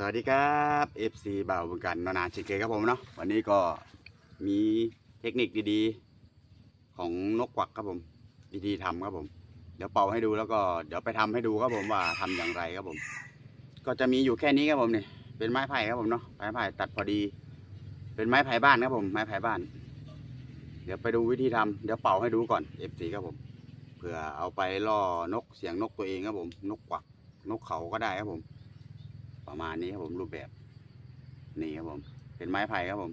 สวัสดีครับ FC บ่าวบุญกันนานๆชิเกครับผมเนาะวันนี้ก็มีเทคนิคดีๆ ของนกกวักครับผมวิธีทำครับผม เดี๋ยวเป่าให้ดูแล้วก็เดี๋ยวไปทำให้ดูครับผมว่าทำอย่างไรครับผม ก็จะมีอยู่แค่นี้ครับผมเนี่ยเป็นไม้ไผ่ครับผมเนาะไม้ไผ่ตัดพอดี เป็นไม้ไผ่บ้านครับผม ไม้ไผ่บ้าน เดี๋ยวไปดูวิธีทำเดี๋ยวเป่าให้ดูก่อน FC ครับผมเผื่อเอาไปล่อนกเสียงนกตัวเองครับผม นกกวักนกเขาก็ได้ครับผม ประมาณนี้ครับผมรูปแบบ นี่ครับผม เป็นไม้ไผ่ครับผม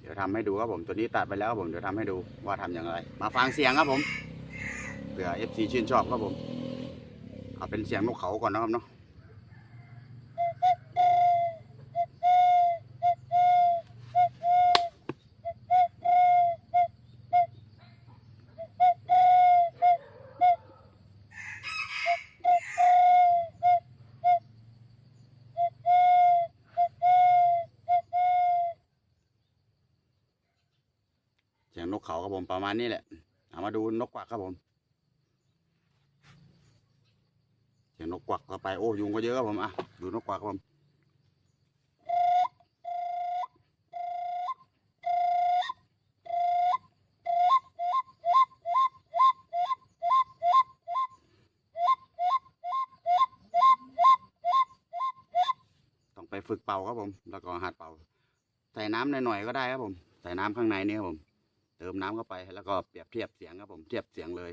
เดี๋ยวทำให้ดูครับผม ตัวนี้ตัดไปแล้วครับผมเดี๋ยวทำให้ดูว่าทำอย่างไร มาฟังเสียงครับผมเผื่อเอฟซีชื่นชอบครับผม เอาเป็นเสียงนกเขาก่อนนะครับเนาะเสียงนกเขาครับผม ประมาณนี้แหละเอามาดูนกกวักครับผมเสียงนกกวักก็ไปโอ้ยุงก็เยอะครับผมอะดูนกกวักครับผมต้องไปฝึกเป่าครับผม แล้วก็หัดเป่า ใส่น้ำหน่อยๆก็ได้ครับผม ใส่น้ำข้างในนี่ครับผม เติมน้ำเข้าไปแล้วก็เปรียบเทียบเสียงครับผมเทียบเสียงเลย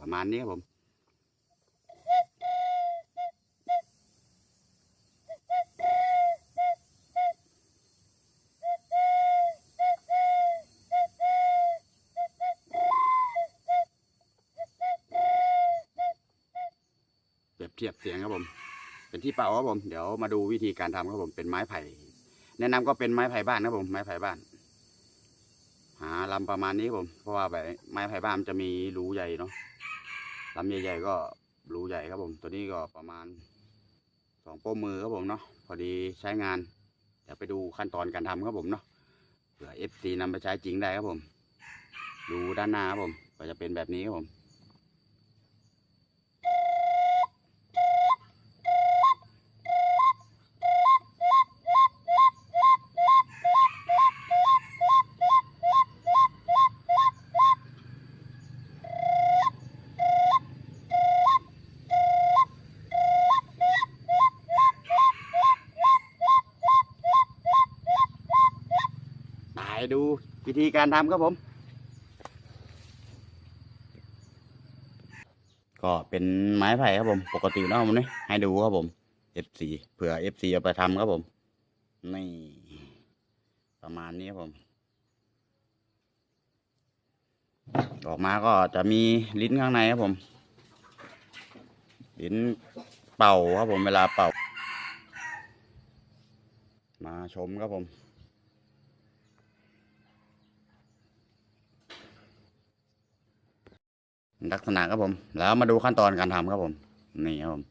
ประมาณนี้ครับผม เสียบเทียบเสียงครับผม เป็นที่เป่าครับผม เดี๋ยวมาดูวิธีการทำครับผม เป็นไม้ไผ่ แนะนำก็เป็นไม้ไผ่บ้านครับผม ไม้ไผ่บ้าน หาลำประมาณนี้ครับผม เพราะว่าแบบไม้ไผ่บ้านมันจะมีรูใหญ่เนาะลำใหญ่ๆก็รูใหญ่ครับผม ตัวนี้ก็ประมาณสองโป้มือครับผมเนาะ พอดีใช้งาน เดี๋ยวไปดูขั้นตอนการทำครับผมเนาะ เผื่อเอฟซีนำไปใช้จริงได้ครับผม ดูด้านหน้าครับผม ก็จะเป็นแบบนี้ครับผม ไปดูวิ ธีการทำครับผม ก็เป็นไม้ไผ่ครับผม ปกติเนาะผมนี่ให้ดูครับผม F4 เผื่อ F4 เอาไปทำครับผมนี่ประมาณนี้ครับผม ออกมาก็จะมีลิ้นข้างในครับผม ลิ้นเป่าครับผมเวลาเป่า มาชมครับผม ลักษณะครับผม แล้วมาดูขั้นตอนการทำครับผม นี่ครับผม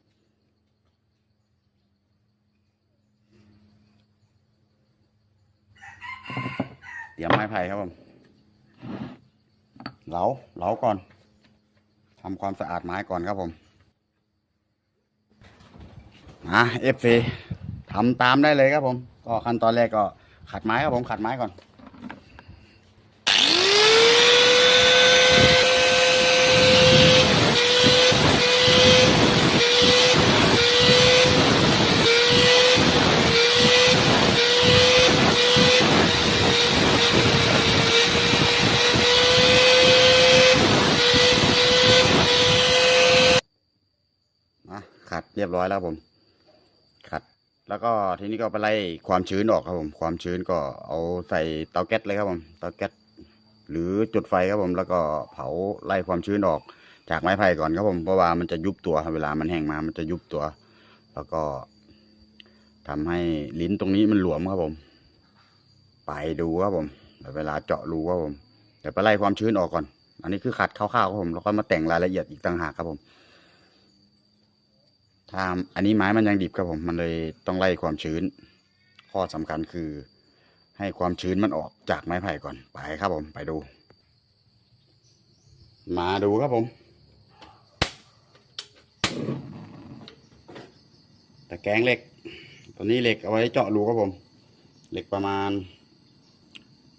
เตรียมไม้ไผ่ครับผมเหลาเหลาก่อนทำความสะอาดไม้ก่อนครับผมนะเอฟซีทำตามได้เลยครับผม ก็ขั้นตอนแรกก็ขัดไม้ครับผมขัดไม้ก่อน นะขัดเรียบร้อยแล้วครับผมขัด แล้วก็ทีนี้ก็ไปไล่ความชื้นออกครับผม ความชื้นก็เอาใส่เตาแก๊สเลยครับผมเตาแก๊สหรือจุดไฟครับผม แล้วก็เผาไล่ความชื้นออกจากไม้ไผ่ก่อนครับผมเพราะว่ามันจะยุบตัวเวลามันแห้งมามันจะยุบตัว แล้วก็ทำให้ลิ้นตรงนี้มันหลวมครับผม ไปดูครับผมเวลาเจาะรูครับผมเดี๋ยวไปไล่ความชื้นออกก่อน อันนี้คือขัดคร่าวๆครับผมแล้วก็มาแต่งรายละเอียดอีกต่างหากครับผม ถ้าอันนี้ไม้มันยังดิบครับผมมันเลยต้องไล่ความชื้น ข้อสำคัญคือ ให้ความชื้นมันออกจากไม้ไผ่ก่อนไปครับผมไปดู มาดูครับผม ตะแกรงเหล็กตัวนี้เหล็กเอาไว้เจาะรูครับผม เหล็กประมาณ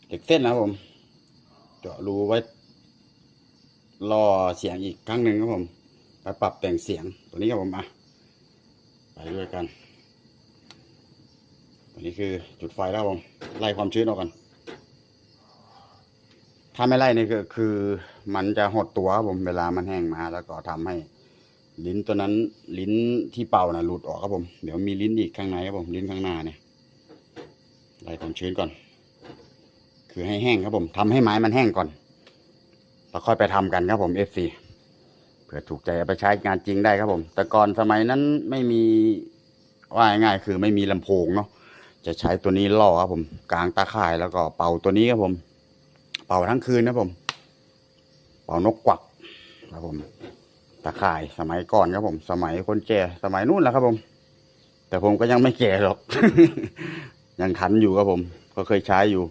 เหล็กเส้นนะครับผม เจาะรูไว้รอเสียงอีกครั้งหนึ่งครับผม ไปปรับแต่งเสียงตัวนี้ครับผมอะ ไปด้วยกันตัวนี้คือจุดไฟแล้วครับผมไล่ความชื้นออกกัน ถ้าไม่ไล่นี่คือคือมันจะหดตัวครับผมเวลามันแห้งมา แล้วก็ทำให้ ลิ้นตัวนั้นลิ้นที่เป่านะหลุดออกครับผม เดี๋ยวมีลิ้นอีกข้างในครับผมลิ้นข้างหน้าเนี่ยไล่ความชื้นก่อน คือให้แห้งครับผมทำให้ไม้มันแห้งก่อนแล้วค่อยไปทำกันครับผม FC เผื่อถูกใจเอาไปใช้งานจริงได้ครับผม แต่ก่อนสมัยนั้นไม่มีว่าง่ายคือไม่มีลำโพงเนาะจะใช้ตัวนี้ล่อครับผม กลางตาข่ายแล้วก็เป่าตัวนี้ครับผม เป่าทั้งคืนนะผม เป่านกกวักครับผมตะข่ายสมัยก่อนครับผม สมัยคนแก่สมัยนู้นแหละครับผม แต่ผมก็ยังไม่แก่หรอก ยังขันอยู่ครับผม ก็เคยใช้อยู่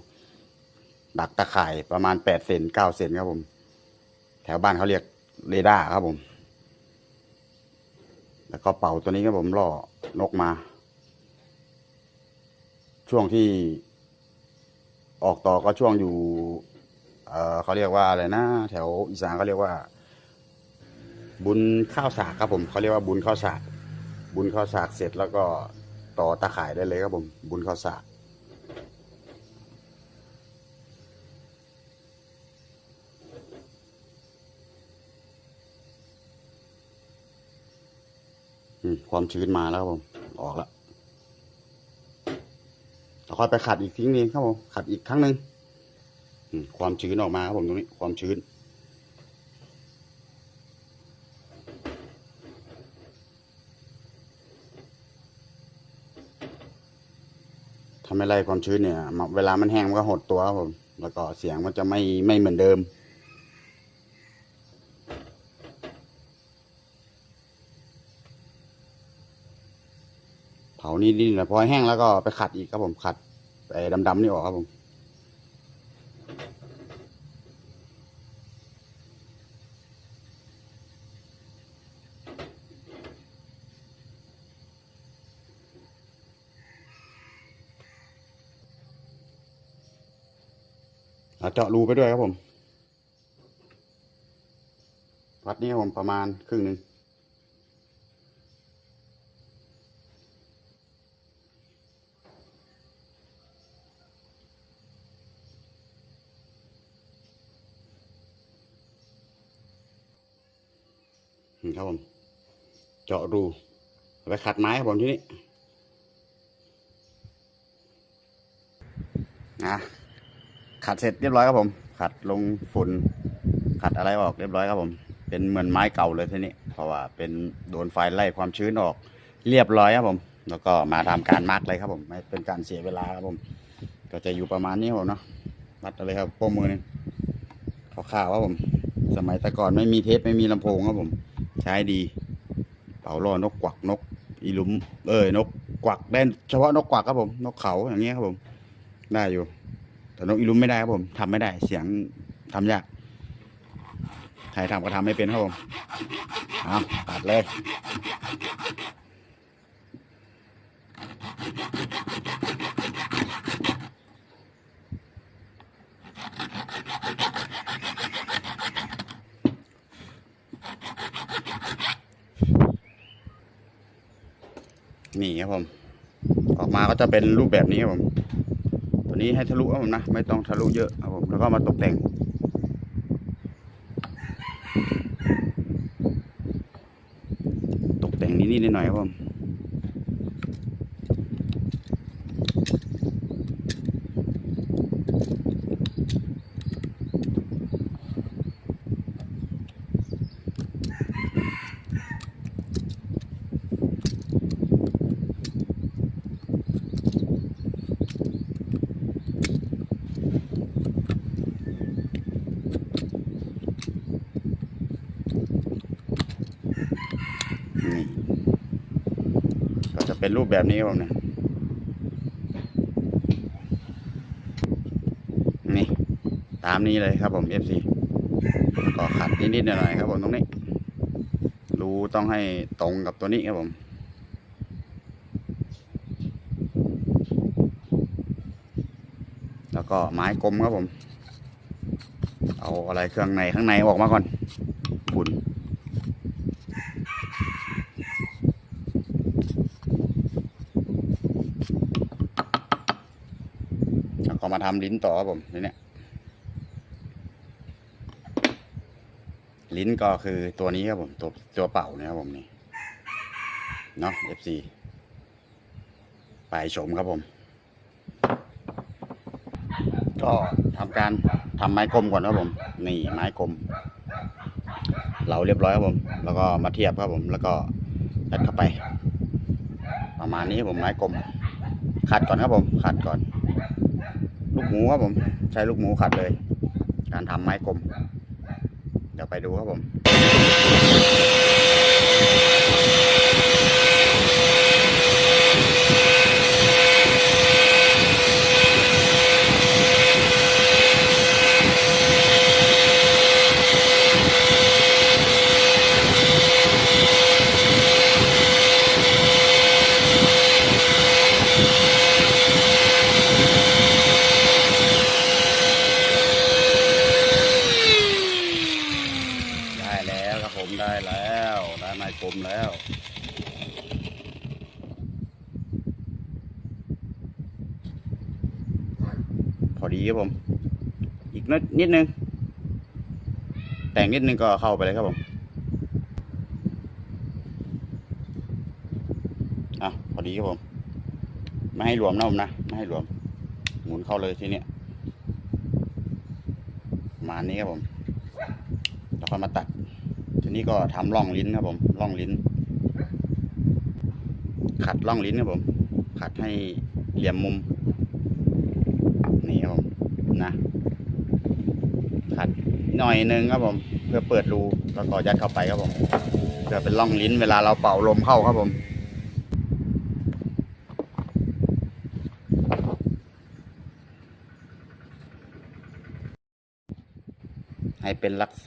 ดักตะข่ายประมาณแปดเซนเก้าเซนครับผม แถวบ้านเขาเรียก เรดาร์ครับผม แล้วก็เป่าตัวนี้ครับผมล่อนกมา ช่วงที่ออกต่อก็ช่วงอยู่เออเขาเรียกว่าอะไรนะแถวอีสานเขาเรียกว่า บุญข้าวสากครับผมเขาเรียกว่าบุญข้าวสาก บุญข้าวสากเสร็จแล้วก็ต่อตาข่ายได้เลยครับผม บุญข้าวสาก ความชื้นมาแล้วครับผม ออกแล้วแล้วค่อยไปขัดอีกทิ้งนึงครับผม ขัดอีกครั้งหนึ่งความชื้นออกมาครับผมตรงนี้ ความชื้น ทำให้ไล่ความชื้นเนี่ย เวลามันแห้งมันก็หดตัวครับผม แล้วก็เสียงมันจะไม่ไม่เหมือนเดิมานี่นี่แหละพอแห้งแล้วก็ไปขัดอีกครับผมขัดไอ้ดำๆนี่ออกครับผมเอาเจาะรูไปด้วยครับผม วัดนี้ครับผมประมาณครึ่งหนึ่ง จาะรูไปขัดไม้ครับผมที่นี่นะขัดเสร็จเรียบร้อยครับผม ขัดลงฝุ่นขัดอะไรออกเรียบร้อยครับผม เป็นเหมือนไม้เก่าเลยทีนี้ เพราะว่าเป็นโดนไฟไล่ความชื้นออก เรียบร้อยครับผม แล้วก็มาทำการมาร์กเลยครับผม ไม่เป็นการเสียเวลาครับผม ก็จะอยู่ประมาณนี้ครับผมเนาะวัดอะไรครับโป้มือนึงข่าวๆครับผม สมัยแต่ก่อนไม่มีเทปไม่มีลำโพงครับผม ใช้ดี เป่าล่อนกกวักนก อีลุม เอ้ยนกกวักได้เฉพาะนกกวักครับผม นกเขาอย่างเงี้ยครับผม ได้อยู่ แต่นกอีลุมไม่ได้ครับผมทำไม่ได้ เสียงทำยากใครทำก็ทำไม่เป็นครับผมเอาตัดเลย นี่ครับผม ออกมาก็จะเป็นรูปแบบนี้ครับผม ตัวนี้ให้ทะลุครับผมนะ ไม่ต้องทะลุเยอะครับผมแล้วก็มาตกแต่ง ตกแต่งนิดๆหน่อยๆครับผม เป็นรูปแบบนี้ครับเนี่ยนี่ ตามนี้เลยครับผม FC ก็ขัดนิดๆหน่อยๆครับผมตรงนี้รูต้องให้ตรงกับตัวนี้ครับผมแล้วก็ไม้กลมครับผม เอาอะไรเครื่องในข้างในออกมาก่อน แล้วก็มาทำลิ้นต่อครับผมเนี้ยลิ้นก็คือตัวนี้ครับผม ตัวตัวเป่าเนี่ยครับผมนี่เนาะ FC ไปชมครับผม ก็ทำการทำไม้กลมก่อนครับผม นี่ไม้กลมเราเรียบร้อยครับผม แล้วก็มาเทียบครับผม แล้วก็ยัดเข้าไป ประมาณนี้ผมไม้กลมขัดก่อนครับผมขัดก่อน กหมูครับผม ใช้ลูกหมูขัดเลย การทำไม้กลม เดี๋ยวไปดูครับผม ได้แล้วครับผมได้แล้ว ได้ไม้กลมแล้ว พอดี ครับผม อีกนิดนิดนึง แต่งนิดนึงก็เข้าไปเลยครับผมอะพอดีครับผม ไม่ให้รวมนะผมนะ ไม่ให้รวม หมุนเข้าเลยทีเนี้ยมาณนี้ครับผมแล้วก็มาตัด ทีนี้ก็ทำร่องลิ้นครับผมร่องลิ้น ขัดร่องลิ้นครับผม ขัดให้เหลี่ยมมุม นี่ครับผม นะขัดหน่อยนึงครับผม เพื่อเปิดรูแล้วก็ยัดเข้าไปครับผมเพื่อเป็นร่องลิ้นเวลาเราเป่าลมเข้าครับผมให้เป็นลักษ